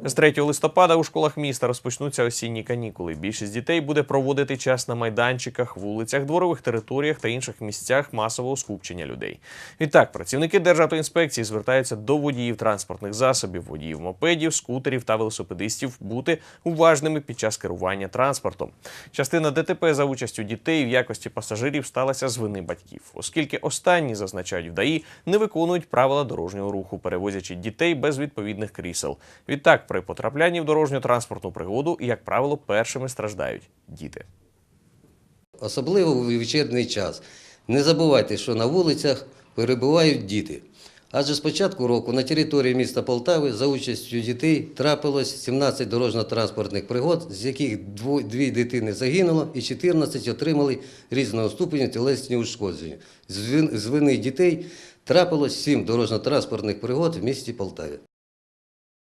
З 3 листопада у школах міста розпочнуться осінні канікули. Більшість дітей буде проводити час на майданчиках, вулицях, дворових територіях та інших місцях масового скупчення людей. Відтак, працівники Державтоінспекції звертаються до водіїв транспортних засобів, водіїв мопедів, скутерів та велосипедистів бути уважними під час керування транспортом. Частина ДТП за участю дітей в якості пасажирів сталася з вини батьків, оскільки останні зазначають в ДАІ, не виконують правила дорожнього руху, перевозячи дітей без відповідних крісел. Відтак, при потраплянні в дорожньо-транспортну пригоду, як правило, першими страждають діти. особливо у вечірній час. Не забувайте, що на вулицях перебувають діти. Адже з початку року на території міста Полтави за участю дітей трапилось 17 дорожньо-транспортних пригод, з яких дві дитини загинуло і 14 отримали різного ступеня тілесні ушкодження. З вини дітей трапилось 7 дорожньо-транспортних пригод в місті Полтаві.